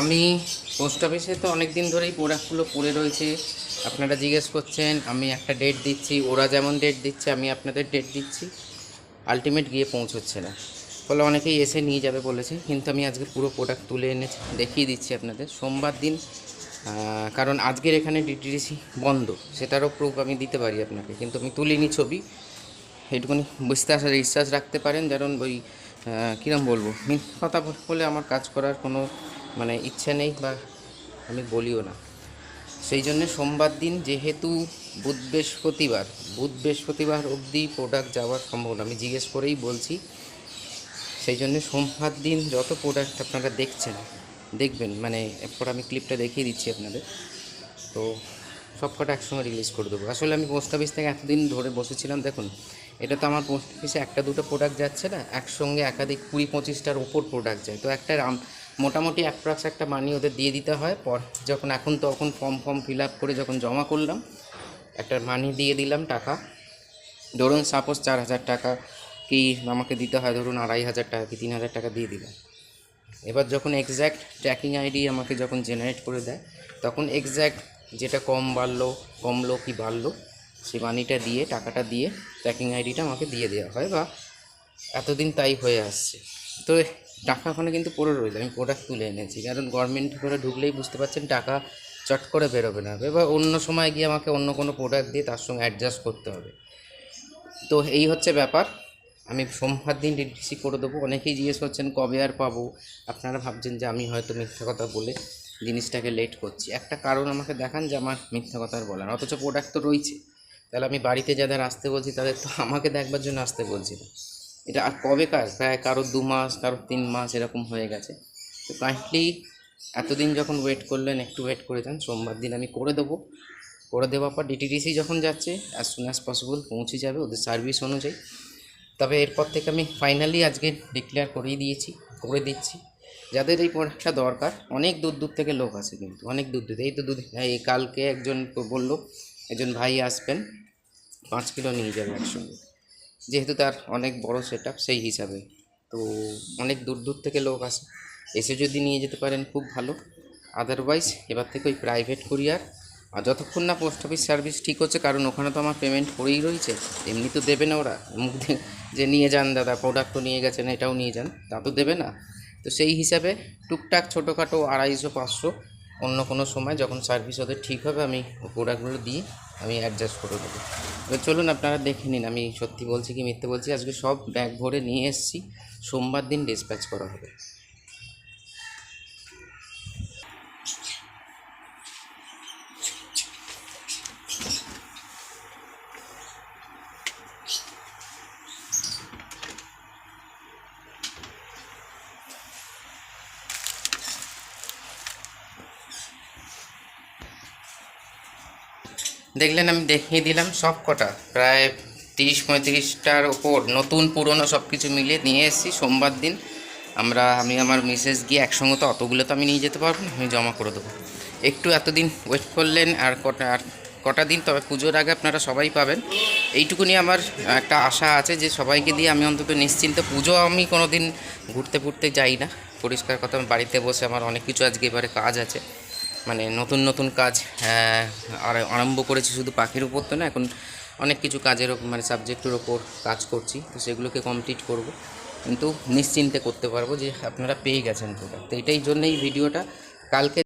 আমি পোস্ট অফিসে তো অনেক দিন ধরেই প্রোডাক্টগুলো পড়ে রয়েছে। আপনারা জিজ্ঞেস করছেন, আমি একটা ডেট দিচ্ছি, ওরা যেমন ডেট দিচ্ছে, আমি আপনাদের ডেট দিচ্ছি। আলটিমেট গিয়ে পৌঁছচ্ছে না। ফলে অনেকেই এসে নিয়ে যাবে বলেছে, কিন্তু আমি আজকে পুরো প্রোডাক্ট তুলে এনেছি, দেখিয়ে দিচ্ছি আপনাদের। সোমবার দিন কারণ আজকের এখানে ডিটিডিসি বন্ধ, সেটারও প্রুফ আমি দিতে পারি আপনাকে। কিন্তু আমি তুলিনি ছবি। এইটুকুনি বিশ্বাস আর বিশ্বাস রাখতে পারেন যেমন ওই কীরম বলব, মিথ্যা কথা বলে আমার কাজ করার কোনো মানে ইচ্ছা নেই বা আমি বলিও না। সেই জন্য সোমবার দিন যেহেতু বুধ বৃহস্পতিবার বুধ বৃহস্পতিবার অবধি প্রোডাক্ট যাওয়ার সম্ভাবনা আমি জিজ্ঞেস করেই বলছি, সেই জন্য সোমবার দিন যত প্রোডাক্ট আপনারা দেখছেন, দেখবেন মানে এরপর আমি ক্লিপটা দেখিয়ে দিচ্ছি আপনাদের। তো সব কটা একসঙ্গে রিলিজ করে দেবো। আসলে আমি পোস্ট অফিস থেকে এতদিন ধরে বসেছিলাম, দেখুন, এটা তো আমার পোস্ট অফিসে একটা দুটো প্রোডাক্ট যাচ্ছে না, একসঙ্গে একাধিক কুড়ি পঁচিশটার ওপর প্রোডাক্ট যায়। তো একটা মোটামুটি অ্যাপ্রক্স একটা মানি ওদের দিয়ে দিতে হয়। পর যখন এখন তখন ফর্ম ফর্ম ফিল আপ করে যখন জমা করলাম, একটা মানি দিয়ে দিলাম টাকা। ধরুন সাপোজ চার হাজার টাকা কি আমাকে দিতে হয়, ধরুন আড়াই হাজার টাকা কি তিন হাজার টাকা দিয়ে দিলাম। এবার যখন এক্স্যাক্ট ট্র্যাকিং আইডি আমাকে যখন জেনারেট করে দেয়, তখন এক্স্যাক্ট যেটা কম বাড়লো, কমলো কি বাড়লো সেই মানিটা দিয়ে, টাকাটা দিয়ে ট্র্যাকিং আইডিটা আমাকে দিয়ে দেওয়া হয় বা এতদিন তাই হয়ে আসছে। তো টাকা ওখানে কিন্তু পড়ে রয়েছে আমি প্রোডাক্ট তুলে এনেছি। কারণ গভর্নমেন্ট করে ঢুকলেই বুঝতে পারছেন টাকা চট করে বেরোবে না। এবার অন্য সময় গিয়ে আমাকে অন্য কোনো প্রোডাক্ট দিয়ে তার সঙ্গে অ্যাডজাস্ট করতে হবে। তো এই হচ্ছে ব্যাপার। আমি সোমবার দিন ডিসি করে দেবো। অনেকেই জিজ্ঞেস করছেন, কবে আর পাবো? আপনারা ভাবছেন যে আমি হয়তো মিথ্যা কথা বলে জিনিসটাকে লেট করছি। একটা কারণ আমাকে দেখান যে আমার মিথ্যা কথা আর বলার। অথচ প্রোডাক্ট তো রয়েছে। তাহলে আমি বাড়িতে যাদের আসতে বলছি, তাদের তো আমাকে দেখবার জন্য আসতে বলছি না। এটা আর কবে কাজ প্রায় কারোর দু মাস কারোর তিন মাস এরকম হয়ে গেছে। তো কাইন্ডলি এতদিন যখন ওয়েট করলেন, একটু ওয়েট করে যান। সোমবার দিন আমি করে দেবো। করে দেওয়ার পর ডিটিডিসি যখন যাচ্ছে অ্যাজ সুন অ্যাজ পসিবল পৌঁছে যাবে ওদের সার্ভিস অনুযায়ী। তবে এরপর থেকে আমি ফাইনালি আজকে ডিক্লেয়ার করেই দিয়েছি, করে দিচ্ছি। যাদের এই প্রোডাক্টটা দরকার, অনেক দূর দূর থেকে লোক আসে কিন্তু, অনেক দূর দূর। এই তো দু এই কালকে একজন বলল, একজন ভাই আসবেন, পাঁচ কিলো নিয়ে যাবে একসঙ্গে। যেহেতু তার অনেক বড় সেট সেই হিসাবে। তো অনেক দূর দূর থেকে লোক আসে। এসে যদি নিয়ে যেতে পারেন, খুব ভালো। আদারওয়াইজ এবার থেকে ওই প্রাইভেট কুরিয়ার আর যতক্ষণ না পোস্ট অফিস সার্ভিস ঠিক হচ্ছে, কারণ ওখানে তো আমার পেমেন্ট করেই রয়েছে। এমনি তো দেবে না ওরা। মুখ যে নিয়ে যান দাদা প্রোডাক্টও নিয়ে গেছেন, এটাও নিয়ে যান, তা তো দেবে না। তো সেই হিসাবে টুকটাক ছোটোখাটো আড়াইশো, পাঁচশো, অন্য কোনো সময় যখন সার্ভিস ওদের ঠিক হবে, আমি প্রোডাক্টগুলো দিয়ে আমি অ্যাডজাস্ট করে দেবো এবার চলুন আপনারা দেখে নিন, আমি সত্যি বলছি কি মিথ্যে বলছি, আজকে সব ব্যাগ ভরে নিয়ে এসেছি। সোমবার দিন ডিসপ্যাচ করা হবে। দেখলেন আমি দেখিয়ে দিলাম সব কটা। প্রায় তিরিশ পঁয়ত্রিশটার ওপর নতুন, পুরনো সব কিছু মিলিয়ে নিয়ে এসেছি। সোমবার দিন আমরা, আমি, আমার মিসেস গিয়ে একসঙ্গে তো অতগুলো তো আমি নিয়ে যেতে পারব না, আমি জমা করে দেবো। একটু এতদিন ওয়েট করলেন আর কটা আর কটা দিন, তবে পুজোর আগে আপনারা সবাই পাবেন। এইটুকুনি আমার একটা আশা আছে যে সবাইকে দিয়ে আমি অন্তত নিশ্চিন্ত, পুজো আমি কোনো দিন ঘুরতে ফুরতে যাই না। পরিষ্কার কথা, আমি বাড়িতে বসে আমার অনেক কিছু আজকে এবারে কাজ আছে। মানে নতুন নতুন কাজ আর আরম্ভ করেছি শুধু পাখির উপর তো না, এখন অনেক কিছু কাজের মানে সাবজেক্টের ওপর কাজ করছি, তো সেগুলোকে কমপ্লিট করব। কিন্তু নিশ্চিন্তে করতে পারব যে আপনারা পেয়ে গেছেন তো এটাই জন্যই ভিডিওটা, কালকে